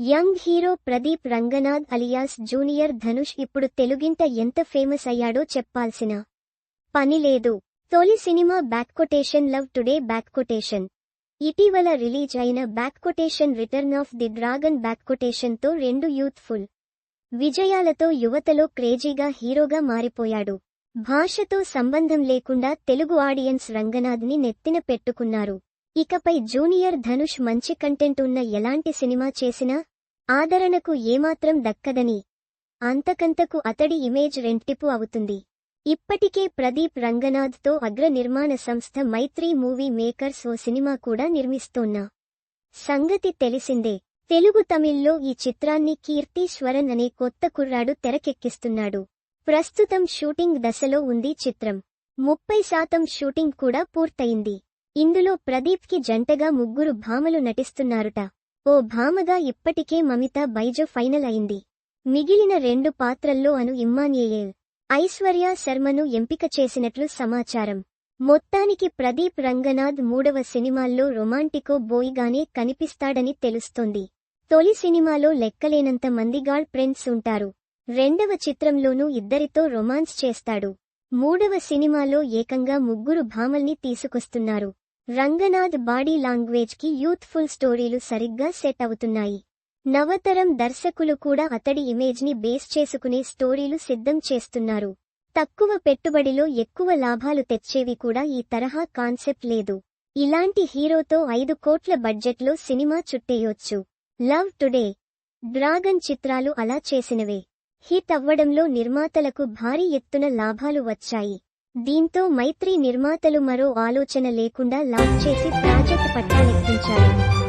Young hero Pradeep Ranganath alias junior Dhanush ఇప్పుడు తెలుగింట ఎంత ఫేమస్ అయ్యాడో చెప్పాల్సిన పని లేదు. తొలి cinema back quotation love today back quotation. ఇటీవల రిలీజ్ అయిన back quotation return of the dragon back quotation రెండు యూత్ఫుల్ విజయాలతో యువతలో క్రేజీగా హీరోగా మారిపోయాడు. భాషతో సంబంధం లేకుండా తెలుగు ఆడియన్స్ రంగనాథ్ని నెత్తిన పెట్టుకున్నారు. ఇకపై జూనియర్ ధనుష్ మంచి కంటెంట్ ఉన్న ఎలాంటి సినిమా చేసినా ఆదరణకు ఏమాత్రం దక్కదని. అంతకంతకు అతడి ఇమేజ్ రెంటిపు అవుతుంది. ఇప్పటికే ప్రదీప్ రంగనాథ్తో అగ్ర నిర్మాణ సంస్థ మైత్రి మూవీ మేకర్స్ ఓ సినిమా కూడా నిర్మిస్తోన్న. సంగతి తెలిసిందే. తెలుగు తమిళ్ళో ఈ చిత్రాన్ని కీర్తీశ్వరన్ అనే కొత్త కుర్రాడు తెరకెక్కిస్తున్నాడు. ప్రస్తుతం షూటింగ్ దశలో ఉంది చిత్రం. ముప్పై శాతం షూటింగ్ కూడా పూర్తయింది. ఇందులో ప్రదీప్కి జంటగా ముగ్గురు భామలు నటిస్తున్నారుట. ఓ భామగా ఇప్పటికే మమిత బైజో ఫైనల్ అయింది. మిగిలిన రెండు పాత్రల్లో అను ఇమ్మాన్యేయేల్ ఐశ్వర్య శర్మను ఎంపిక చేసినట్లు సమాచారం. మొత్తానికి ప్రదీప్ రంగనాథ్ మూడవ సినిమాల్లో రొమాంటికో బోయిగానే కనిపిస్తాడని తెలుస్తోంది. తొలి సినిమాలో లెక్కలేనంత మంది గాల్ ఫ్రెండ్స్ ఉంటారు. రెండవ చిత్రంలోనూ ఇద్దరితో రొమాన్స్ చేస్తాడు. మూడవ సినిమాలో ఏకంగా ముగ్గురు భామల్ని తీసుకొస్తున్నారు. రంగనాథ్ బాడీ లాంగ్వేజ్కి యూత్ఫుల్ స్టోరీలు సరిగ్గా సెట్ అవుతున్నాయి. నవతరం దర్శకులు కూడా అతడి ఇమేజ్ని బేస్ చేసుకునే స్టోరీలు సిద్ధం చేస్తున్నారు. తక్కువ పెట్టుబడిలో ఎక్కువ లాభాలు తెచ్చేవి కూడా ఈ తరహా కాన్సెప్ట్ లేదు. ఇలాంటి హీరోతో ఐదు కోట్ల బడ్జెట్లో సినిమా చుట్టేయొచ్చు. Love today. డ్రాగన్ చిత్రాలు అలా చేసినవే. హిట్ అవ్వడంలో నిర్మాతలకు భారీ ఎత్తున లాభాలు వచ్చాయి. దీంతో మైత్రి నిర్మాతలు మరో ఆలోచన లేకుండా లాంచ్ చేసి ప్రాజెక్ట్ పట్టాలెక్కించారు.